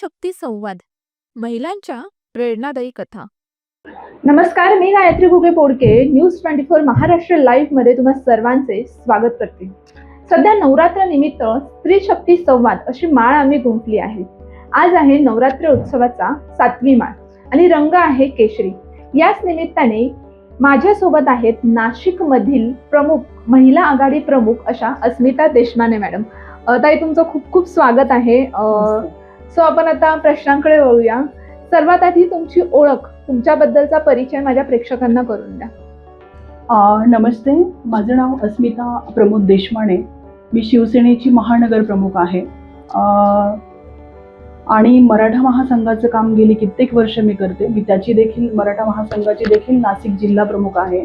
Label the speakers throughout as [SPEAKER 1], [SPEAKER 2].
[SPEAKER 1] स्त्रीशक्ती संवाद महिलांच्या प्रेरणादायी कथा.
[SPEAKER 2] नमस्कार मी गायत्री घुगे पोडके न्यूज ट्वेंटी फोर महाराष्ट्र लाईव्हमध्ये तुम्हा सर्वांचे स्वागत करते. सध्या नवरात्र निमित्त स्त्री शक्ती संवाद अशी माळ आम्ही गुंफली आहे. आज आहे नवरात्र उत्सवाचा सातवी माळ आणि रंग आहे केशरी. याच निमित्ताने माझ्यासोबत आहेत नाशिक मधील प्रमुख महिला आघाडी प्रमुख अशा अस्मिता देशमाने मॅडम. ताई तुमचं खूप खूप स्वागत आहे. सो आपण आता प्रश्नांकडे वळूया. सर्वात आधी तुमची ओळख तुमच्याबद्दलचा परिचय माझ्या प्रेक्षकांना करून द्या.
[SPEAKER 3] नमस्ते. माझं नाव अस्मिता प्रमोद देशमाने. मी शिवसेनेची महानगर प्रमुख आहे. आणि मराठा महासंघाचं काम गेली कित्येक वर्ष मी करते. मी त्याची देखील मराठा महासंघाची देखील नाशिक जिल्हा प्रमुख आहे.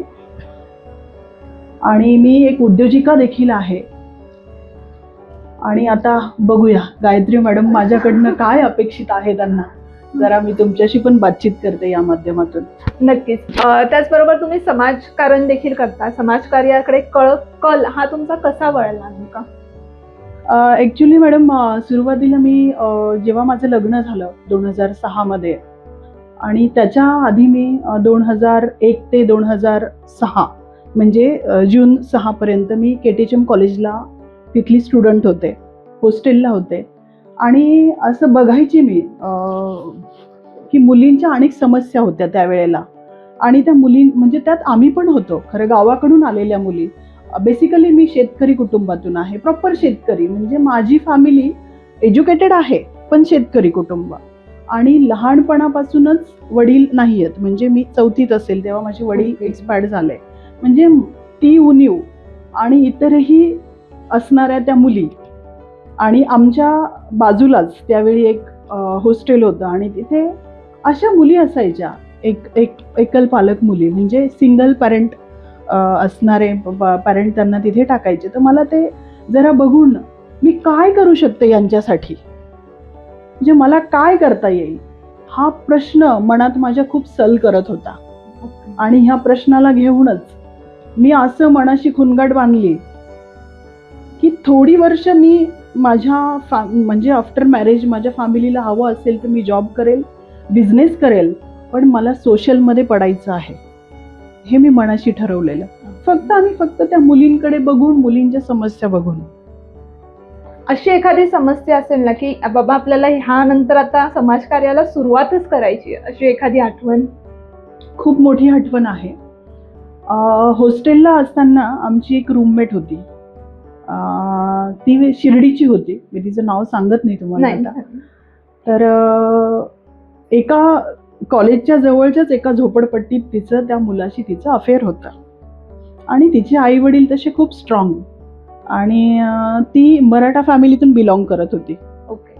[SPEAKER 3] आणि मी एक उद्योजिका देखील आहे. आणि आता बघूया. गायत्री मॅडम माझ्याकडनं काय अपेक्षित आहे त्यांना? जरा मी तुमच्याशी पण बातचीत करते या माध्यमातून.
[SPEAKER 2] नक्कीच. त्याचबरोबर तुम्ही समाजकारण देखील करता. समाजकार्याकडे कळ कल हा तुमचा कसा वळला नेमका?
[SPEAKER 3] ॲक्च्युली मॅडम सुरुवातीला मी जेव्हा माझं लग्न झालं दोन हजार सहामध्ये आणि त्याच्या आधी मी दोन हजार एक ते दोन हजार सहा म्हणजे जून सहापर्यंत मी के टी एच एम कॉलेजला तिथली स्टुडंट होते हॉस्टेलला होते. आणि असं बघायची मी की मुलींच्या अनेक समस्या होत्या त्यावेळेला. आणि त्या मुली म्हणजे त्यात आम्ही पण होतो खरं गावाकडून आलेल्या मुली. बेसिकली मी शेतकरी कुटुंबातून आहे प्रॉपर शेतकरी. म्हणजे माझी फॅमिली एज्युकेटेड आहे पण शेतकरी कुटुंब. आणि लहानपणापासूनच वडील नाही आहेत. म्हणजे मी चौथीत असेल तेव्हा माझे वडील. एक्सपायर्ड झाले. म्हणजे ती उणीव. आणि इतरही असणाऱ्या त्या मुली. आणि आमच्या बाजूलाच त्यावेळी एक हॉस्टेल होतं आणि तिथे अशा मुली असायच्या. एक एक एकल पालक मुली. म्हणजे सिंगल पॅरेंट असणारे पॅरेंट त्यांना तिथे टाकायचे. तर मला ते जरा बघून मी काय करू शकते यांच्यासाठी? म्हणजे मला काय करता येईल? हा प्रश्न मनात माझ्या खूप सल करत होता. आणि ह्या प्रश्नाला घेऊनच मी असं मनाशी खुनगाट बांधली थोडी वर्ष मी माझ्या फॅ म्हणजे आफ्टर मॅरेज माझ्या फॅमिलीला हवं असेल तर मी जॉब करेल बिझनेस करेल पण मला सोशलमध्ये पडायचं आहे. हे मी मनाशी ठरवलेलं. फक्त आणि फक्त त्या मुलींकडे बघून मुलींच्या समस्या बघून.
[SPEAKER 2] अशी एखादी समस्या असेल ना की बाबा आपल्याला ह्या नंतर आता समाजकार्याला सुरुवातच करायची अशी एखादी आठवण?
[SPEAKER 3] खूप मोठी आठवण आहे. हॉस्टेलला असताना आमची एक रूममेट होती. ती शिर्डीची होती. मी तिचं नाव सांगत नाही तुम्हाला आता. तर एका कॉलेजच्या जवळच्याच एका झोपडपट्टीत तिचं त्या मुलाशी तिचं अफेअर होतं. आणि तिचे आई वडील तसे खूप स्ट्रॉंग आणि ती मराठा फॅमिलीतून बिलॉंग करत होती.
[SPEAKER 2] ओके.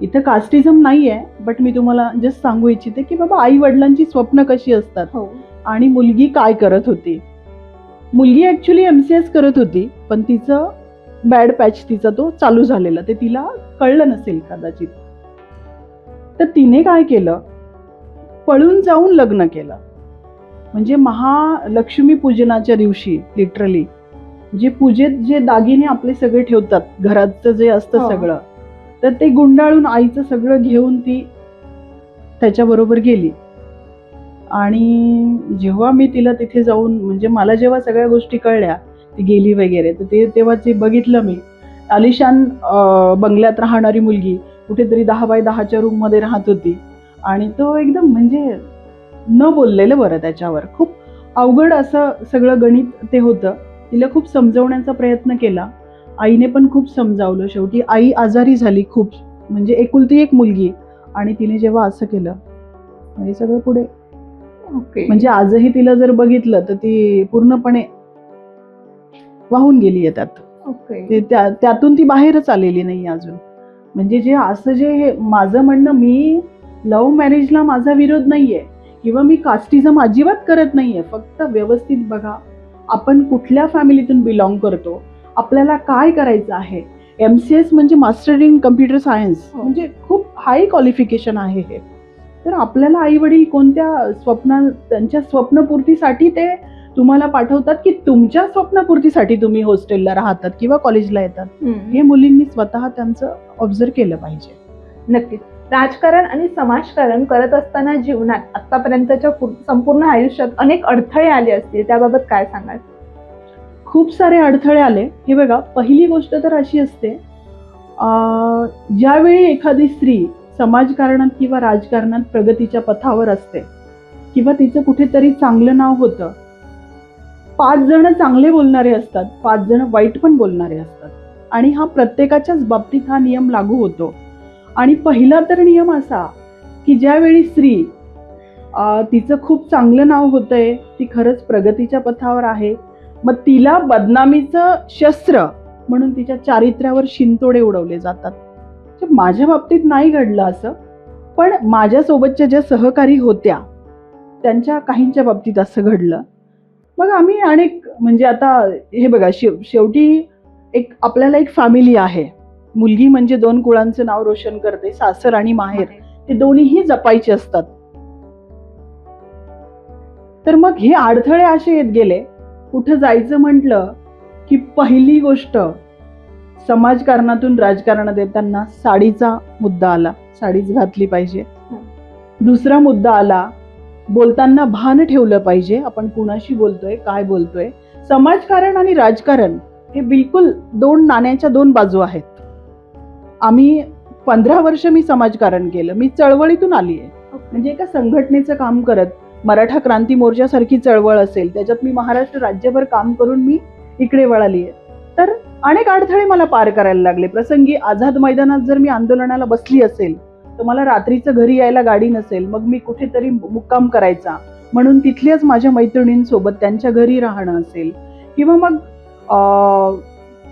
[SPEAKER 3] इथं कास्टिझम नाही आहे बट मी तुम्हाला जस्ट सांगू इच्छिते की बाबा आई वडिलांची स्वप्न कशी असतात?
[SPEAKER 2] हो.
[SPEAKER 3] आणि मुलगी काय करत होती? मुलगी ॲक्च्युली एम सी एस करत होती पण तिचं बॅड पॅच तिचा तो चालू झालेला ते तिला कळलं नसेल कदाचित. तर तिने काय केलं? पळून जाऊन लग्न केलं. म्हणजे महालक्ष्मी पूजनाच्या दिवशी लिटरली जे पूजेत जे दागिने आपले सगळे ठेवतात घराचं जे असतं
[SPEAKER 2] हो.
[SPEAKER 3] सगळं तर ते गुंडाळून आईचं सगळं घेऊन ती त्याच्याबरोबर गेली. आणि जेव्हा मी तिला तिथे जाऊन म्हणजे मला जेव्हा सगळ्या गोष्टी कळल्या ती गेली वगैरे तर ते तेव्हा जे बघितलं मी आलिशान बंगल्यात राहणारी मुलगी कुठेतरी दहा बाय दहाच्या रूममध्ये राहत होती. आणि तो एकदम म्हणजे न बोललेलं बरं त्याच्यावर. खूप अवघड असं सगळं गणित ते होतं. तिला खूप समजवण्याचा प्रयत्न केला. आईने पण खूप समजावलं. शेवटी आई आजारी झाली खूप. म्हणजे एकुलती एक मुलगी. आणि तिने जेव्हा असं केलं हे सगळं पुढे
[SPEAKER 2] ओके
[SPEAKER 3] म्हणजे आजही तिला जर बघितलं तर ती पूर्णपणे वाहून गेली आहे त्यात. त्यातून ती बाहेरच आलेली नाही अजून. म्हणजे जे असं जे हे माझं म्हणणं मी लव्ह मॅरेजला माझा विरोध नाहीये किंवा मी कास्टिझम अजिबात करत नाहीये. फक्त व्यवस्थित बघा आपण कुठल्या फॅमिलीतून बिलॉंग करतो आपल्याला काय करायचं आहे? एम सी एस म्हणजे मास्टर इन कम्प्युटर सायन्स. म्हणजे खूप हाय क्वालिफिकेशन आहे हे. तर आपल्याला आई वडील कोणत्या स्वप्ना त्यांच्या स्वप्नपूर्तीसाठी ते तुम्हाला पाठवतात की तुमच्या स्वप्नपूर्तीसाठी तुम्ही हॉस्टेलला राहतात किंवा कॉलेजला येतात. हे मुलींनी स्वतः त्यांचं ऑब्झर्व केलं पाहिजे.
[SPEAKER 2] नक्कीच. राजकारण आणि समाजकारण करत असताना जीवनात आतापर्यंतच्या संपूर्ण आयुष्यात अनेक अडथळे आले असतील. त्याबाबत काय सांगाल?
[SPEAKER 3] खूप सारे अडथळे आले. हे बघा पहिली गोष्ट तर अशी असते अं, ज्यावेळी एखादी स्त्री समाजकारणात किंवा राजकारणात प्रगतीच्या पथावर असते. किंवा तिचं कुठेतरी चांगलं नाव होतं. पाच जण चांगले बोलणारे असतात पाच जण वाईट पण बोलणारे असतात. आणि हा प्रत्येकाच्याच बाबतीत हा नियम लागू होतो. आणि पहिला तर नियम असा की ज्यावेळी स्त्री तिचं खूप चांगलं नाव होतंय ती खरंच प्रगतीच्या पथावर आहे मग तिला बदनामीचं शस्त्र म्हणून तिच्या चारित्र्यावर शिंतोडे उडवले जातात. माझ्या बाबतीत नाही घडलं असं पण माझ्यासोबतच्या ज्या सहकारी होत्या त्यांच्या काहींच्या बाबतीत असं घडलं. मग आम्ही अनेक म्हणजे आता हे बघा शेव शेवटी एक आपल्याला एक फॅमिली आहे. मुलगी म्हणजे दोन कुळांचं नाव रोशन करते सासर आणि माहेर. ते दोन्हीही जपायचे असतात. तर मग हे अडथळे असे येत गेले. कुठं जायचं म्हटलं की पहिली गोष्ट समाजकारणातून राजकारणात येताना साडीचा मुद्दा आला. साडीच घातली पाहिजे. दुसरा मुद्दा आला बोलताना भान ठेवलं पाहिजे. आपण कुणाशी बोलतोय काय बोलतोय? समाजकारण आणि राजकारण हे बिलकुल दोन नाण्याच्या दोन बाजू आहेत. आम्ही पंधरा वर्ष मी समाजकारण केलं. मी चळवळीतून आली आहे. म्हणजे एका संघटनेचं काम करत मराठा क्रांती मोर्चासारखी चळवळ असेल त्याच्यात मी महाराष्ट्र राज्यभर काम करून मी इकडे वळाली आहे. तर अनेक अडथळे मला पार करायला लागले. प्रसंगी आझाद मैदानात जर मी आंदोलनाला बसली असेल तर मला रात्रीचं घरी यायला गाडी नसेल मग मी कुठेतरी मुक्काम करायचा. म्हणून तिथल्याच माझ्या मैत्रिणींसोबत त्यांच्या घरी राहणं असेल. किंवा मग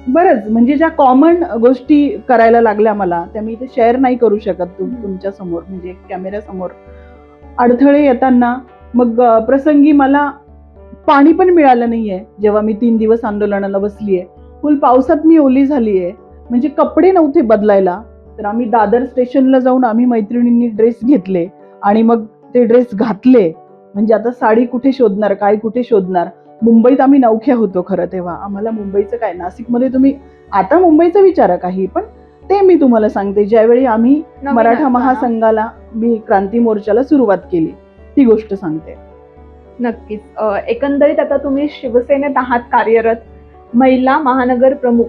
[SPEAKER 3] बरंच म्हणजे ज्या कॉमन गोष्टी करायला लागल्या मला त्या मी इथे शेअर नाही करू शकत तुम तुमच्यासमोर म्हणजे कॅमेऱ्यासमोर अडथळे येताना मग प्रसंगी मला पाणी पण मिळालं नाहीये जेव्हा मी तीन दिवस आंदोलनाला बसलीये. फुल पावसात मी ओली झालीये. म्हणजे कपडे नव्हते बदलायला. तर आम्ही दादर स्टेशनला जाऊन आम्ही मैत्रिणींनी ड्रेस घेतले आणि मग ते ड्रेस घातले. म्हणजे आता साडी कुठे शोधणार काय कुठे शोधणार? मुंबईत आम्ही नवख्या होतो खरं तेव्हा. आम्हाला मुंबईचं काय? नाशिकमध्ये तुम्ही आता मुंबईचं विचारा काही पण ते मी तुम्हाला सांगते. ज्यावेळी आम्ही मराठा. महासंघाला मी क्रांती मोर्चाला सुरुवात केली. ती गोष्ट सांगते.
[SPEAKER 2] नक्कीच. एकंदरीत आता तुम्ही शिवसेनेत आहात कार्यरत. महिला महानगर प्रमुख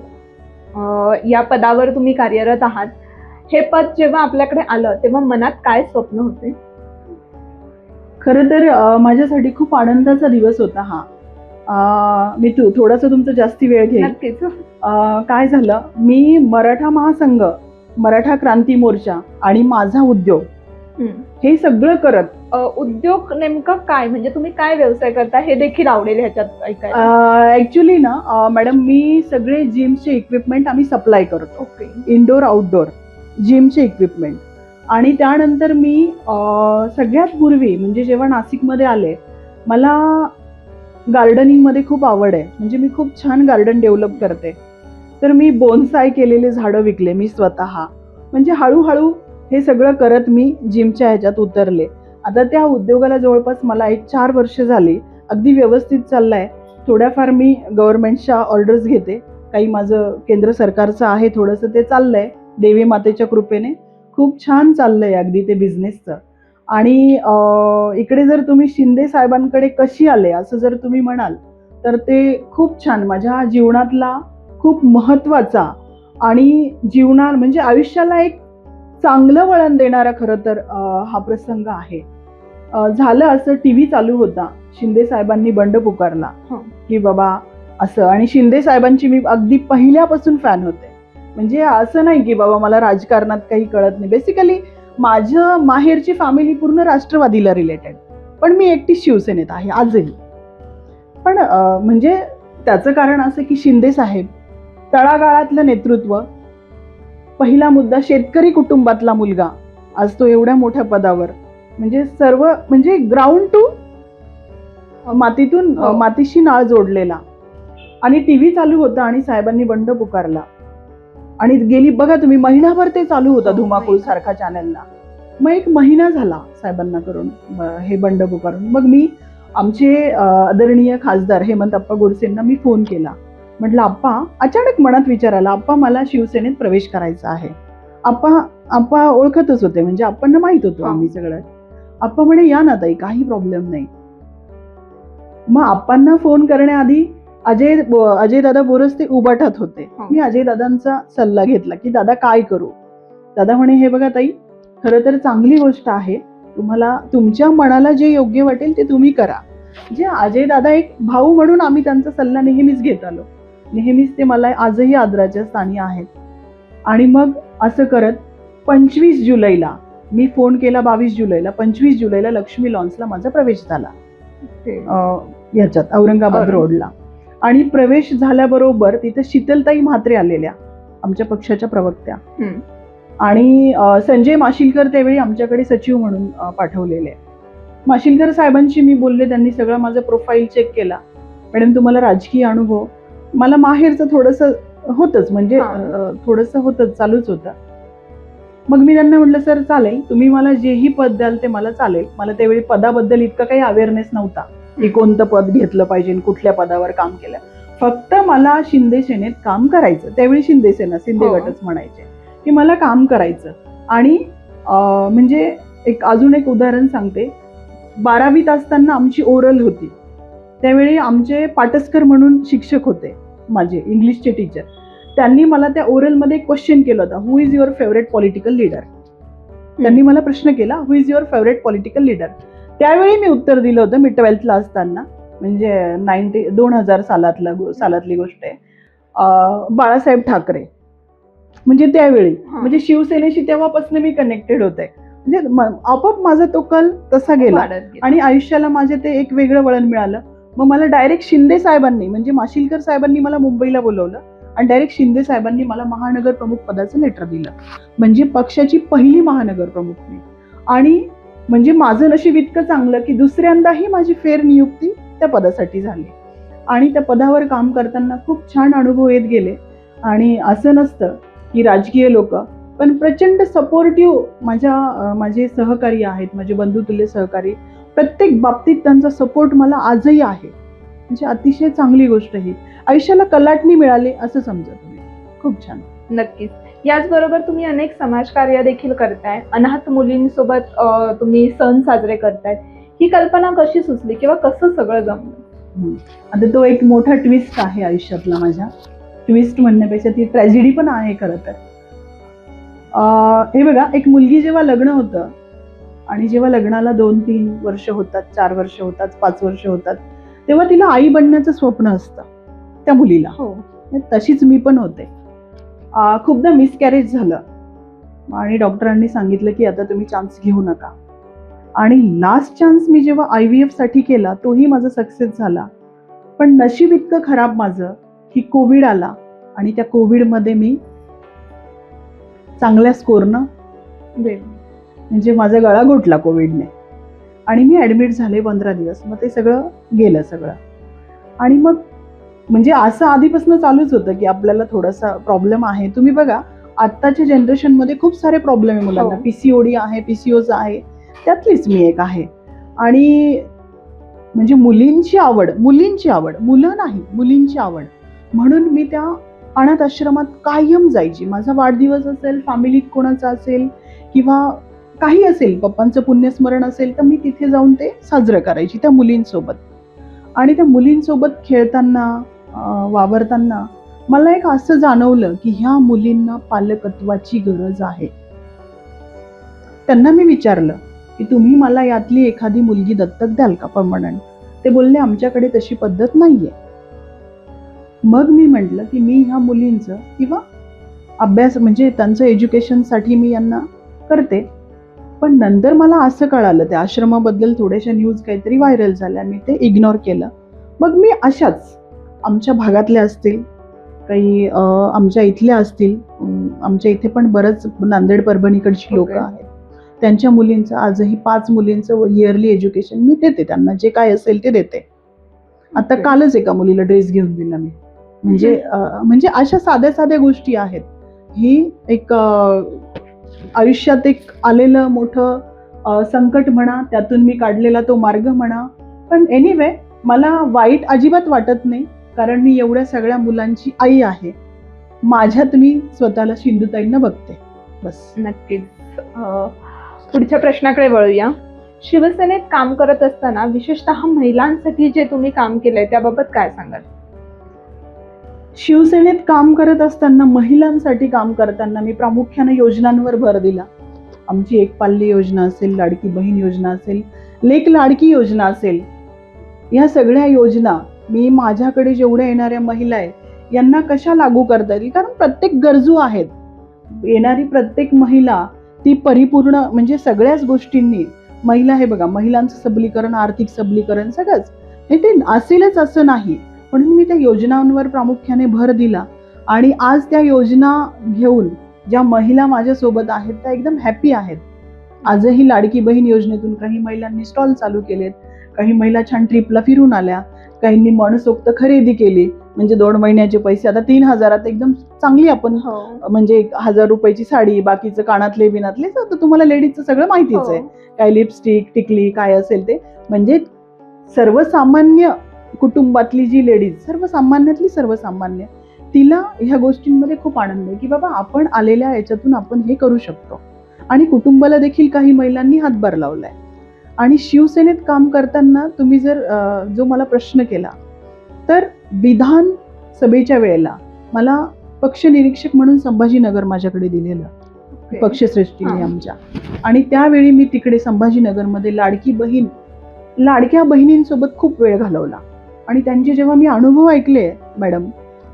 [SPEAKER 2] या पदावर तुम्ही कार्यरत आहात. हे पद जेव्हा आपल्याकडे आलं तेव्हा मनात काय स्वप्न होते?
[SPEAKER 3] खरं तर माझ्यासाठी खूप आनंदाचा दिवस होता हा. मी तू थोडासा तुमचा जास्ती वेळ घेईन. अं, काय झालं? मी मराठा महासंघ मराठा क्रांती मोर्चा आणि माझा उद्योग. हे सगळं करत.
[SPEAKER 2] उद्योग नेमकं काय? म्हणजे तुम्ही काय व्यवसाय करता? हे देखील आवडेल ह्याच्यात ऐकायला.
[SPEAKER 3] ऍक्च्युली ना मॅडम मी सगळे जिमचे इक्विपमेंट आम्ही सप्लाय करतो.
[SPEAKER 2] ओके.
[SPEAKER 3] इनडोर आउटडोर जिमचे इक्विपमेंट आणि त्यानंतर मी सगळ्यात पूर्वी म्हणजे जेव्हा नाशिकमध्ये आले मला गार्डनिंगमध्ये खूप आवड आहे. म्हणजे मी खूप छान गार्डन डेव्हलप करते. तर मी बोनसाय केलेले झाडं विकले मी स्वतः. म्हणजे हळूहळू हे सगळं करत मी जिमच्या ह्याच्यात उतरले. आता त्या उद्योगाला जवळपास मला एक चार वर्ष झाली. अगदी व्यवस्थित चाललंय. थोड्याफार मी गव्हर्नमेंटच्या ऑर्डर्स घेते. काही माझं केंद्र सरकारचं आहे थोडंसं ते चाललंय. देवी मातेच्या कृपेने. खूप छान चाललंय अगदी ते बिझनेसचं आणि इकडे जर तुम्ही शिंदे साहेबांकडे कशी आले असं जर तुम्ही म्हणाल तर ते खूप छान. माझ्या जीवनातला खूप महत्त्वाचा आणि जीवना म्हणजे आयुष्याला एक चांगलं वळण देणारा खरं तर हा प्रसंग आहे. झालं असं टी व्ही चालू होता. शिंदे साहेबांनी बंड पुकारला.
[SPEAKER 2] हं.
[SPEAKER 3] की बाबा असं. आणि शिंदे साहेबांची मी अगदी पहिल्यापासून फॅन होते. म्हणजे असं नाही की बाबा मला राजकारणात काही कळत नाही. बेसिकली माझं माहेरची फॅमिली पूर्ण राष्ट्रवादीला रिलेटेड पण मी एकटी शिवसेनेत आहे आजही. पण म्हणजे त्याचं कारण असं की शिंदे साहेब तळागाळातलं नेतृत्व पहिला मुद्दा शेतकरी कुटुंबातला मुलगा. आज तो एवढ्या मोठ्या पदावर. म्हणजे सर्व म्हणजे ग्राउंड टू मातीतून
[SPEAKER 2] हो.
[SPEAKER 3] मातीशी नाळ जोडलेला. आणि टीव्ही चालू होता आणि साहेबांनी बंड पुकारला. आणि गेली बघा तुम्ही महिनाभर ते चालू होतं
[SPEAKER 2] हो,
[SPEAKER 3] धुमाकूळ. सारखा चॅनलला मग एक महिना झाला साहेबांना करून हे बंड पुकारून. मग मी आमचे आदरणीय खासदार हेमंत अप्पा गोडसेंना मी फोन केला. म्हटलं आप्पा अचानक मनात विचार आला आप्पा मला शिवसेनेत प्रवेश करायचा आहे. आप्पा आप्पा ओळखतच होते म्हणजे आपण माहीत होतो. आम्ही सगळं. आप्पा म्हणे या ना ताई काही प्रॉब्लेम नाही. मग आप्पांना फोन करण्याआधी अजय अजय दादा बोरस ते उबाटात होते. मी अजय दादांचा सल्ला घेतला की दादा काय करू? दादा म्हणे हे बघा ताई खरं तर चांगली गोष्ट आहे. तुम्हाला तुमच्या मनाला जे योग्य वाटेल ते तुम्ही करा. जे अजय दादा एक भाऊ म्हणून आम्ही त्यांचा सल्ला नेहमीच घेत आलो. नेहमीच ते मला आजही आदराच्या स्थानी आहेत. आणि मग असं करत पंचवीस जुलैला मी फोन केला बावीस जुलैला पंचवीस जुलैला लक्ष्मी लॉन्सला माझा प्रवेश झाला. अं, ह्याच्यात औरंगाबाद
[SPEAKER 2] औरंग-
[SPEAKER 3] रोडला. आणि प्रवेश झाल्याबरोबर तिथे शीतलताई म्हात्रे आलेल्या आमच्या पक्षाच्या प्रवक्त्या. आणि संजय माशिलकर त्यावेळी आमच्याकडे सचिव म्हणून पाठवलेले. माशिलकर साहेबांशी मी बोलले त्यांनी सगळं माझं प्रोफाईल चेक केला. मॅडम तुम्हाला राजकीय अनुभव मला माहेरचं थोडंसं होतंच म्हणजे थोडंसं होतंच चालूच होतं. मग मी त्यांना म्हटलं सर चालेल. तुम्ही मला जेही पद द्याल ते मला चालेल. मला त्यावेळी पदाबद्दल इतका काही अवेअरनेस नव्हता की कोणतं पद घेतलं पाहिजे कुठल्या पदावर काम केलं. फक्त मला शिंदे सेनेत काम करायचं. त्यावेळी शिंदे सेना शिंदे
[SPEAKER 2] हो.
[SPEAKER 3] गटच म्हणायचे की मला काम करायचं. आणि म्हणजे एक अजून एक उदाहरण सांगते. बारावीत असताना आमची ओरल होती. त्यावेळी आमचे पाटसकर म्हणून शिक्षक होते माझे इंग्लिशचे टीचर त्यांनी मला त्या ओरलमध्ये एक क्वेश्चन केलं होतं who is your favourite political leader त्यांनी मला प्रश्न केला who is your favourite political leader त्यावेळी मी उत्तर दिलं होतं मी ट्वेल्थला असताना म्हणजे नाईन्टी दोन हजार सालातला सालातली गोष्ट आहे. बाळासाहेब ठाकरे. म्हणजे त्यावेळी. म्हणजे शिवसेनेशी तेव्हापासून मी कनेक्टेड होते. म्हणजे आपोआप माझा तो कल तसा गेलं. आणि आयुष्याला माझे ते एक वेगळं वळण मिळालं. मग मला डायरेक्ट शिंदे साहेबांनी म्हणजे माशिलकर साहेबांनी मला मुंबईला बोलवलं आणि डायरेक्ट शिंदे साहेबांनी मला महानगर प्रमुख पदाचं लेटर दिलं. म्हणजे पक्षाची पहिली महानगर प्रमुख मी. आणि म्हणजे माझं नशीब इतकं चांगलं की दुसऱ्यांदाही माझी फेर नियुक्ती त्या पदासाठी झाली. आणि त्या पदावर काम करताना खूप छान अनुभव येत गेले. आणि असं नसतं की राजकीय लोक पण प्रचंड सपोर्टिव्ह माझ्या माझे सहकारी आहेत माझे बंधुतुल्य सहकारी प्रत्येक बाबतीत त्यांचा सपोर्ट मला आजही आहे. म्हणजे अतिशय चांगली गोष्ट ही. आयुष्याला कलाटणी मिळाली असं समजा तुम्ही खूप छान.
[SPEAKER 2] नक्कीच. याचबरोबर तुम्ही अनेक समाजकार्य देखील करताय. अनाथ मुलींसोबत तुम्ही सण साजरे करताय. ही कल्पना कशी सुचली किंवा कसं सगळं जमलं?
[SPEAKER 3] आता तो एक मोठा ट्विस्ट आहे आयुष्यातला माझ्या. ट्विस्ट म्हणण्यापेक्षा ती ट्रॅजेडी पण आहे खरं तर. हे बघा एक मुलगी जेव्हा लग्न होतं आणि जेव्हा लग्नाला दोन तीन वर्ष होतात चार वर्ष होतात पाच वर्ष होतात तेव्हा तिला आई बनण्याचं स्वप्न असतं त्या मुलीला.
[SPEAKER 2] हो.
[SPEAKER 3] तशीच मी पण होते. खूपदा मिसकॅरेज झालं. आणि डॉक्टरांनी सांगितलं की आता तुम्ही चान्स घेऊ नका. आणि लास्ट चान्स मी जेव्हा आय व्ही साठी केला तोही माझा सक्सेस झाला. पण नशीब इतकं खराब माझं की कोविड आला आणि त्या कोविडमध्ये मी चांगल्या स्कोरनं म्हणजे माझा गळा घोटला कोविडने. आणि मी ॲडमिट झाले पंधरा दिवस. मग ते सगळं गेलं सगळं. आणि मग म्हणजे असं आधीपासून चालूच होतं की आपल्याला थोडासा प्रॉब्लेम आहे. तुम्ही बघा आत्ताच्या जनरेशनमध्ये खूप सारे प्रॉब्लेम आहे मुलांना.
[SPEAKER 2] हो.
[SPEAKER 3] पीसीओडी आहे पीसीओच आहे. त्यातलीच मी एक आहे. आणि म्हणजे मुलींची आवड मुलींची आवड. मुलं नाही मुलींची आवड. म्हणून मी त्या अनाथ आश्रमात कायम जायची. माझा वाढदिवस असेल फॅमिलीत कोणाचा असेल किंवा काही असेल पप्पांचं पुण्यस्मरण असेल तर मी तिथे जाऊन ते साजरं करायची त्या मुलींसोबत. आणि त्या मुलींसोबत खेळताना वावरताना मला एक असं जाणवलं की ह्या मुलींना पालकत्वाची गरज आहे. त्यांना मी विचारलं की तुम्ही मला यातली एखादी मुलगी दत्तक द्याल का परमनंट ते बोलले आमच्याकडे तशी पद्धत नाहीये. मग मी म्हटलं की मी ह्या मुलींचं किंवा अभ्यास म्हणजे त्यांचं एज्युकेशनसाठी मी यांना करते. पण नंतर मला असं कळालं त्या आश्रमाबद्दल थोड्याशा न्यूज काहीतरी व्हायरल झाल्या. मी ते इग्नोर केलं. मग मी अशाच आमच्या भागातल्या असतील काही आमच्या इथल्या असतील आमच्या इथे पण बरंच नांदेड परभणीकडची लोक. आहेत. त्यांच्या मुलींचं आजही पाच मुलींचं इयरली एज्युकेशन मी देते त्यांना. जे काय असेल ते देते. आता. कालच एका मुलीला ड्रेस घेऊन दिला मी. म्हणजे म्हणजे अशा साध्या साध्या गोष्टी आहेत. ही एक आयुष्यात एक आलेलं मोठं संकट म्हणा त्यातून मी काढलेला तो मार्ग म्हणा. पण एनिवे मला वाईट अजिबात वाटत नाही कारण मी एवढ्या सगळ्या मुलांची आई आहे. माझ्यात मी स्वतःला सिंधुताईंना बघते. बस.
[SPEAKER 2] नक्कीच. पुढच्या प्रश्नाकडे वळूया. शिवसेनेत काम करत असताना विशेषतः महिलांसाठी जे तुम्ही काम केलंय त्याबाबत काय सांगाल?
[SPEAKER 3] शिवसेनेत काम करत असताना महिलांसाठी काम करताना मी प्रामुख्याने योजनांवर भर दिला. आमची एक पाल्ली योजना असेल लाडकी बहीण योजना असेल लेक लाडकी योजना असेल या सगळ्या योजना मी माझ्याकडे जेवढ्या येणाऱ्या महिला आहेत यांना कशा लागू करता येतील? कारण प्रत्येक गरजू आहेत. येणारी प्रत्येक महिला ती परिपूर्ण म्हणजे सगळ्याच गोष्टींनी महिला हे बघा महिलांचं सबलीकरण आर्थिक सबलीकरण सगळंच. हे ते असेलच असं नाही. म्हणून मी त्या योजनांवर प्रामुख्याने भर दिला. आणि आज त्या योजना घेऊन ज्या महिला माझ्यासोबत आहेत त्या एकदम हॅपी आहेत. आजही लाडकी बहीण योजनेतून काही महिलांनी स्टॉल चालू केलेत. काही महिला छान ट्रिपला फिरून आल्या. काहींनी मनसोक्त खरेदी केली. म्हणजे दोन महिन्याचे पैसे आता तीन हजारात एकदम चांगली आपण
[SPEAKER 2] हो.
[SPEAKER 3] म्हणजे एक हजार रुपयाची साडी बाकीचं कानातले बिनातले तर तुम्हाला लेडीजचं सगळं माहितीच आहे. काय लिपस्टिक टिकली काय असेल ते. म्हणजे सर्वसामान्य कुटुंबातली जी लेडीज सर्वसामान्यातली सर्वसामान्य तिला ह्या गोष्टींमध्ये खूप आनंद आहे की बाबा आपण आलेल्या याच्यातून आपण हे करू शकतो. आणि कुटुंबाला देखील काही महिलांनी हातभार लावलाय. आणि शिवसेनेत काम करताना तुम्ही जर जो मला प्रश्न केला तर विधान सभेच्या वेळेला मला पक्ष निरीक्षक म्हणून संभाजीनगर माझ्याकडे दिलेलं.
[SPEAKER 2] ओके.
[SPEAKER 3] पक्षश्रेष्ठीने. आमच्या. आणि त्यावेळी मी तिकडे संभाजीनगरमध्ये लाडकी बहीण लाडक्या बहिणींसोबत खूप वेळ घालवला. आणि त्यांचे जेव्हा मी अनुभव ऐकले मॅडम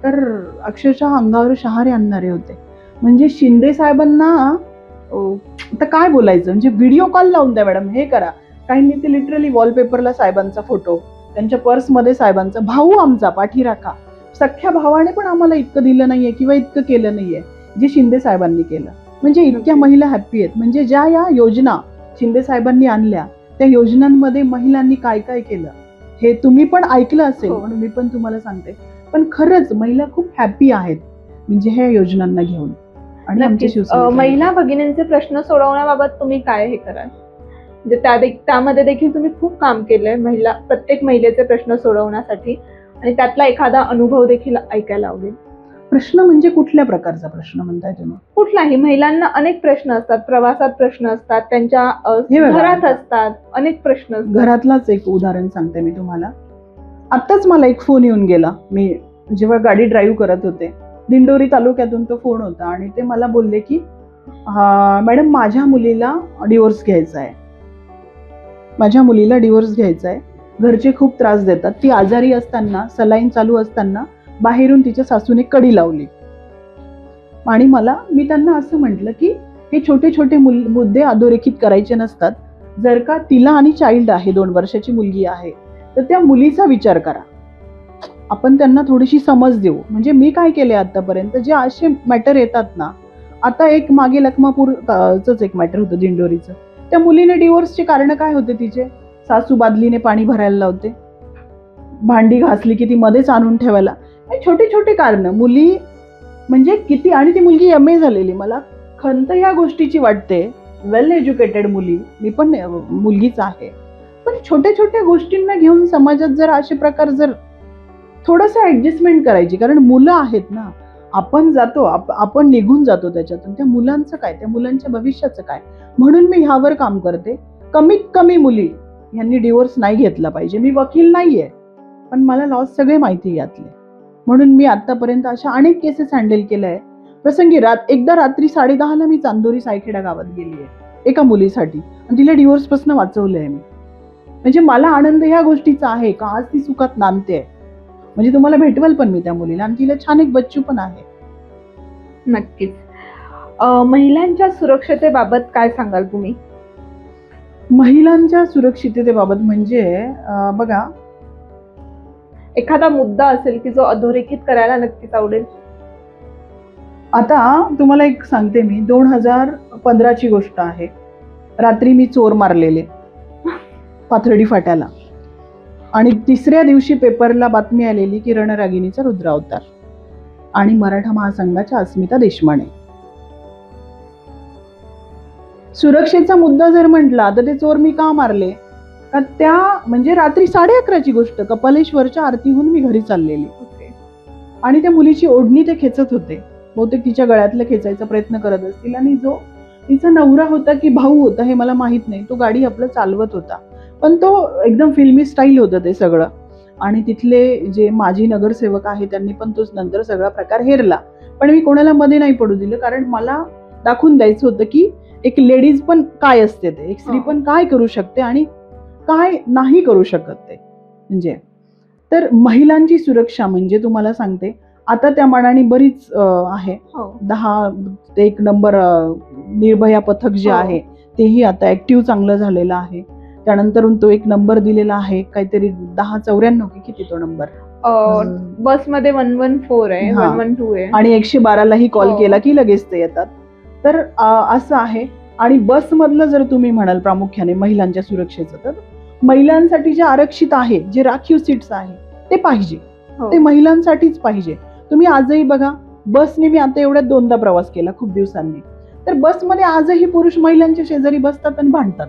[SPEAKER 3] तर अक्षरशः अंगावर शहारे आणणारे होते. म्हणजे शिंदे साहेबांना आता काय बोलायचं? म्हणजे व्हिडिओ कॉल लावून द्या मॅडम हे करा. काहींनी ते लिटरली वॉलपेपरला साहेबांचा फोटो त्यांच्या पर्समध्ये साहेबांचा भाऊ आमचा पाठीराखा सख्या भावाने पण आम्हाला इतकं दिलं नाहीये किंवा इतकं केलं नाहीये जे शिंदे साहेबांनी केलं. म्हणजे इतक्या महिला हॅप्पी आहेत. म्हणजे ज्या या योजना शिंदे साहेबांनी आणल्या त्या योजनांमध्ये महिलांनी काय काय केलं? हे तुम्ही पण ऐकलं असेल
[SPEAKER 2] हो.
[SPEAKER 3] म्हणून मी पण तुम्हाला सांगते. पण खरंच महिला खूप हॅप्पी आहेत म्हणजे ह्या योजनांना घेऊन. आणि आमच्या
[SPEAKER 2] महिला भगिनींचे प्रश्न सोडवण्याबाबत तुम्ही काय हे कराल? म्हणजे त्या त्यामध्ये देखील तुम्ही खूप काम केलंय महिला प्रत्येक महिलेचे प्रश्न सोडवण्यासाठी. आणि त्यातला एखादा अनुभव देखील ऐकायला आवडेल.
[SPEAKER 3] प्रश्न म्हणजे कुठल्या प्रकारचा प्रश्न म्हणताय तुम्ही?
[SPEAKER 2] कुठलाही. महिलांना अनेक प्रश्न असतात. प्रवासात प्रश्न असतात. त्यांच्या अ,
[SPEAKER 3] हे बघा.
[SPEAKER 2] घरात असतात. अनेक प्रश्न असतात.
[SPEAKER 3] घरातलाच एक उदाहरण सांगते मी तुम्हाला. आत्ताच मला एक फोन येऊन गेला. मी जेव्हा गाडी ड्राईव्ह करत होते दिंडोरी तालुक्यातून तो फोन होता आणि ते मला बोलले की "हा, मॅडम माझ्या मुलीला डिवोर्स घ्यायचा आहे. माझ्या मुलीला डिवोर्स घ्यायचा आहे. घरचे खूप त्रास देतात. ती आजारी असताना सलाईन चालू असताना बाहेरून तिच्या सासूने कडी लावली. आणि मला मी त्यांना असं म्हटलं की हे छोटे छोटे मुल मुद्दे अधोरेखित करायचे नसतात. जर का तिला आणि चाइल्ड आहे दोन वर्षाची मुलगी आहे तर त्या मुलीचा विचार करा. आपण त्यांना थोडीशी समज देऊ. म्हणजे मी काय केले आतापर्यंत? जे असे मॅटर येतात ना आता एक मागे लखमापूरच एक मॅटर होतं दिंडोरीचं. त्या मुलीने डिवोर्सचे कारण काय होते तिचे? सासू बादलीने पाणी भरायला लावते. भांडी घासली की ती मध्येच आणून ठेवायला. छोटे छोटे कारण मुली म्हणजे किती आणि ती मुलगी एम ए झालेली मला. खंत या गोष्टीची वाटते वेल एज्युकेटेड मुली मी पण मुलगीच आहे. पण छोट्या छोट्या गोष्टींना घेऊन समाजात जर असे प्रकार जर थोडंसं ॲडजस्टमेंट करायची कारण मुलं आहेत ना आपण जातो आप- आपण निघून जातो त्याच्यातून. त्या मुलांचं काय? त्या मुलांच्या भविष्याचं काय? म्हणून मी ह्यावर काम करते. कमीत कमी मुली यांनी डिवोर्स नाही घेतला पाहिजे. मी वकील नाहीये पण मला लॉस सगळे माहिती यातले. म्हणून मी आतापर्यंत अशा अनेक केसेस हँडल केल्या आहे प्रसंगी रात एकदा रात्री साडेदहाला मी चांदोरी सायखेडा गावात गेली आहे एका मुलीसाठी. आणि तिला डिवोर्सपासून वाचवलंय मी. म्हणजे मला आनंद ह्या गोष्टीचा आहे का? आज ती सुखात नांदते म्हणजे तुम्हाला भेटवाल पण मी त्या मुलीला आणि तिला छान एक बच्चू पण आहे.
[SPEAKER 2] नक्कीच. महिलांच्या सुरक्षतेबाबत काय सांगाल तुम्ही?
[SPEAKER 3] महिलांच्या सुरक्षिततेबाबत म्हणजे बघा
[SPEAKER 2] एखादा मुद्दा असेल की जो अधोरेखित करायला नक्कीच आवडेल?
[SPEAKER 3] आता तुम्हाला एक सांगते मी. दोन हजार पंधराची गोष्ट आहे. रात्री मी चोर मारलेले. पाथर्डी फाट्याला. आणि तिसऱ्या दिवशी पेपरला बातमी आलेली की रणरागिणीचा रुद्रावतार आणि मराठा महासंघाच्या अस्मिता देशमाने. सुरक्षेचा मुद्दा जर म्हटला तर ते चोर मी का मारले? का त्या म्हणजे रात्री साडे अकराची गोष्ट कपालेश्वरच्या आरतीहून मी घरी चाललेली. आणि त्या मुलीची ओढणी ते खेचत होते. बहुतेक तिच्या गळ्यातलं खेचायचा प्रयत्न करत असतील. आणि जो तिचा नवरा होता की भाऊ होता हे मला माहीत नाही. तो गाडी आपलं चालवत होता. पण तो एकदम फिल्मी स्टाईल होतं ते सगळं. आणि तिथले जे माजी नगरसेवक आहे त्यांनी पण तोच नंतर सगळा प्रकार हेरला. पण मी कोणाला मध्ये नाही पडू दिलं कारण मला दाखवून द्यायचं होतं की एक लेडीज पण काय असते ते एक स्त्री. पण काय करू शकते आणि काय नाही करू शकत ते. म्हणजे तर महिलांची सुरक्षा म्हणजे तुम्हाला सांगते आता त्या मानाने बरीच आहे.
[SPEAKER 2] हो.
[SPEAKER 3] दहा ते एक नंबर निर्भया पथक जे
[SPEAKER 2] हो.
[SPEAKER 3] आहे तेही आता ऍक्टिव्ह चांगलं झालेलं आहे. त्यानंतर तो एक नंबर दिलेला आहे काहीतरी दहा चौऱ्याण्णव की किती तो नंबर?
[SPEAKER 2] बसमध्ये वन वन फोर आहे. वन वन टू आहे.
[SPEAKER 3] आणि एकशे बारालाही कॉल
[SPEAKER 2] हो.
[SPEAKER 3] केला की लगेच ते येतात. तर असं आहे. आणि बसमधलं जर तुम्ही म्हणाल प्रामुख्याने महिलांच्या सुरक्षेचं तर महिलांसाठी जे आरक्षित आहे जे राखीव सीट्स आहे ते पाहिजे.
[SPEAKER 2] हो.
[SPEAKER 3] ते महिलांसाठीच पाहिजे. तुम्ही आजही बघा बसने मी आता एवढ्यात दोनदा प्रवास केला खूप दिवसांनी. तर बसमध्ये आजही पुरुष महिलांच्या शेजारी बसतात आणि भांडतात.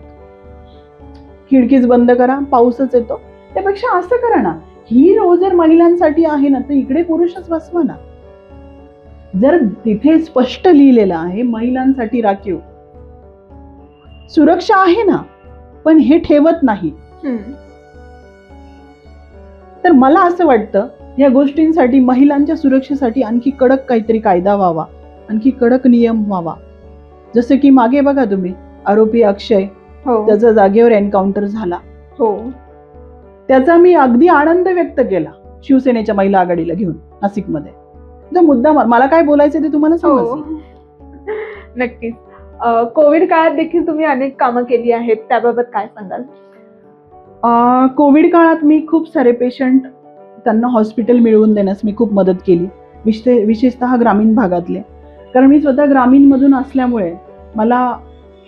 [SPEAKER 3] खिडकीच बंद करा पाऊसच येतो. त्यापेक्षा असं करा ना ही रो जर महिलांसाठी आहे ना तर इकडे पुरुषच बसवा ना. जर तिथे स्पष्ट लिहिलेलं आहे महिलांसाठी राखीव. सुरक्षा आहे ना. पण हे ठेवत नाही. तर मला असं वाटतं या गोष्टींसाठी महिलांच्या सुरक्षेसाठी आणखी कडक काहीतरी कायदा व्हावा आणखी कडक नियम व्हावा. जसं की मागे बघा तुम्ही आरोपी अक्षय
[SPEAKER 2] हो.
[SPEAKER 3] त्याचा जागेवर एन्काउंटर झाला.
[SPEAKER 2] हो.
[SPEAKER 3] त्याचा मी अगदी आनंद व्यक्त केला शिवसेनेच्या महिला आघाडीला घेऊन नाशिकमध्ये. जो मुद्दा मला काय बोलायचं ते तुम्हाला
[SPEAKER 2] हो.
[SPEAKER 3] समजलं.
[SPEAKER 2] नक्कीच. कोविड काळात देखील तुम्ही अनेक कामं केली आहेत त्याबाबत काय सांगाल?
[SPEAKER 3] कोविड काळात मी खूप सारे पेशंट त्यांना हॉस्पिटल मिळवून देण्यास मी खूप मदत केली. विशे विशेषतः ग्रामीण भागातले. कारण मी स्वतः ग्रामीणमधून असल्यामुळे मला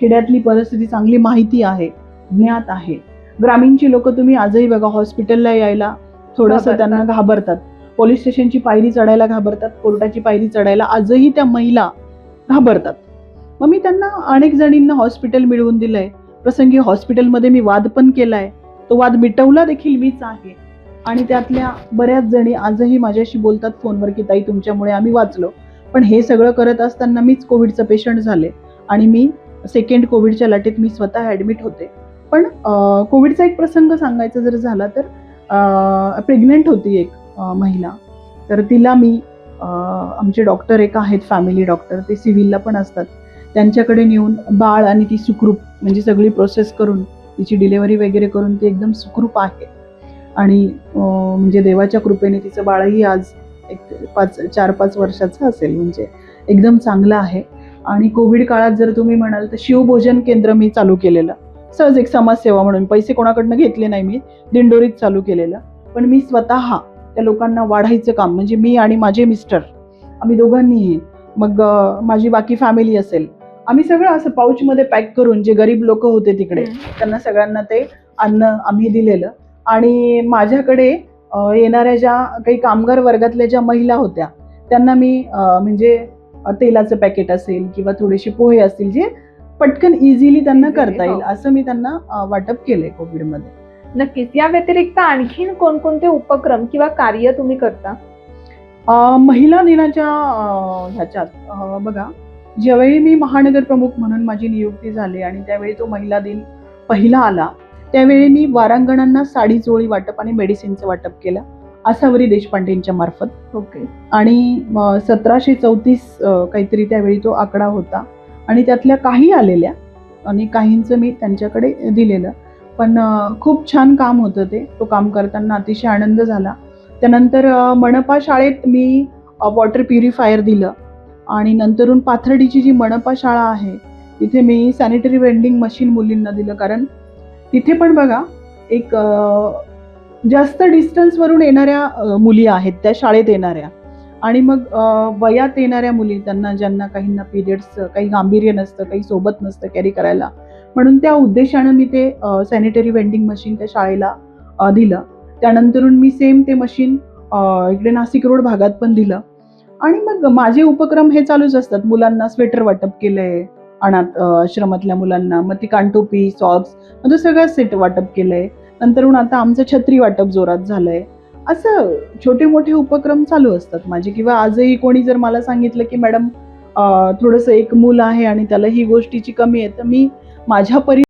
[SPEAKER 3] खेड्यातली परिस्थिती चांगली माहिती आहे ज्ञात आहे. ग्रामीणची लोक तुम्ही आजही बघा हॉस्पिटलला यायला थोडंसं. त्यांना घाबरतात. पोलीस स्टेशनची पायरी चढायला घाबरतात कोर्टाची पायरी चढायला आजही त्या महिला घाबरतात. मग मी त्यांना अनेक जणींना हॉस्पिटल मिळवून दिलंय. प्रसंगी हॉस्पिटलमध्ये मी वाद पण केलाय. तो वाद मिटवला देखील मीच आहे. आणि त्यातल्या बऱ्याच जणी आजही माझ्याशी बोलतात फोनवर की ताई तुमच्यामुळे आम्ही वाचलो. पण हे सगळं करत असताना मीच कोविडचं पेशंट झाले. आणि मी सेकंड कोविडच्या लाटेत मी स्वतः ॲडमिट होते. पण कोविडचा एक प्रसंग सांगायचा जर झाला तर प्रेग्नेंट होती एक महिला. तर तिला मी आमचे डॉक्टर एक आहेत फॅमिली डॉक्टर ते सिव्हिलला पण असतात. त्यांच्याकडे नेऊन बाळ आणि ती सुखरूप म्हणजे सगळी प्रोसेस करून तिची डिलेवरी वगैरे करून ती एकदम सुखरूप आहे. आणि म्हणजे देवाच्या कृपेने तिचं बाळही आज एक पाच चार पाच वर्षाचं असेल म्हणजे एकदम चांगलं आहे. आणि कोविड काळात जर तुम्ही म्हणाल तर शिवभोजन केंद्र मी चालू केलेलं. सहज एक समाजसेवा म्हणून पैसे कोणाकडनं घेतले नाही मी दिंडोरीत चालू केलेलं. पण मी स्वतः त्या लोकांना वाढायचं काम म्हणजे मी आणि माझे मिस्टर आम्ही दोघांनीही मग माझी बाकी फॅमिली असेल आम्ही सगळं असं पाऊचमध्ये पॅक करून जे गरीब लोक होते तिकडे त्यांना सगळ्यांना ते अन्न आम्ही दिलेलं. आणि माझ्याकडे येणाऱ्या ज्या काही कामगार वर्गातल्या ज्या महिला होत्या त्यांना मी म्हणजे तेलाचं पॅकेट असेल किंवा थोडेसे पोहे असतील जे पटकन इझिली त्यांना करता येईल
[SPEAKER 2] हो.
[SPEAKER 3] असं मी त्यांना वाटप केलंय कोविडमध्ये.
[SPEAKER 2] नक्कीच. या व्यतिरिक्त आणखीन कोणकोणते उपक्रम किंवा कार्य तुम्ही करता?
[SPEAKER 3] महिला दिनाच्या ह्याच्यात बघा ज्यावेळी मी महानगर प्रमुख म्हणून माझी नियुक्ती झाली आणि त्यावेळी तो महिला दिन पहिला आला त्यावेळी मी वारांगणांना साडी चोळी वाटप आणि मेडिसिनचं वाटप केलं आसावरी देशपांडेंच्या मार्फत.
[SPEAKER 2] ओके.
[SPEAKER 3] आणि सतराशे चौतीस काहीतरी त्यावेळी तो आकडा होता आणि त्यातल्या काही आलेल्या आणि काहींचं मी त्यांच्याकडे दिलेलं. पण खूप छान काम होतं ते. तो काम करताना अतिशय आनंद झाला. त्यानंतर मनपा शाळेत मी वॉटर प्युरिफायर दिलं. आणि नंतरून पाथर्डीची जी मनपा शाळा आहे तिथे मी सॅनिटरी वेंडिंग मशीन मुलींना दिलं. कारण तिथे पण बघा एक जास्त डिस्टन्सवरून येणाऱ्या मुली आहेत त्या शाळेत येणाऱ्या. आणि मग वयात येणाऱ्या मुली त्यांना ज्यांना काहींना पिरियड्सचं काही गांभीर्य नसतं काही सोबत नसतं कॅरी करायला. म्हणून त्या उद्देशानं मी ते सॅनिटरी वेंडिंग मशीन त्या शाळेला दिलं. त्यानंतरून मी सेम ते मशीन इकडे नाशिक रोड भागात पण दिलं. आणि मग माझे उपक्रम हे चालूच असतात. मुलांना स्वेटर वाटप केलंय अनाथ आश्रमातल्या मुलांना मग ती कानटोपी सॉक्स मग सगळं सेट वाटप केलंय. नंतरून आता आमचं छत्री वाटप जोरात झालंय. असं छोटे मोठे उपक्रम चालू असतात माझे किंवा आजही कोणी जर मला सांगितलं की मॅडम थोडंसं एक मूल आहे आणि त्याला ही गोष्टीची कमी आहे तर मी माझ्या परी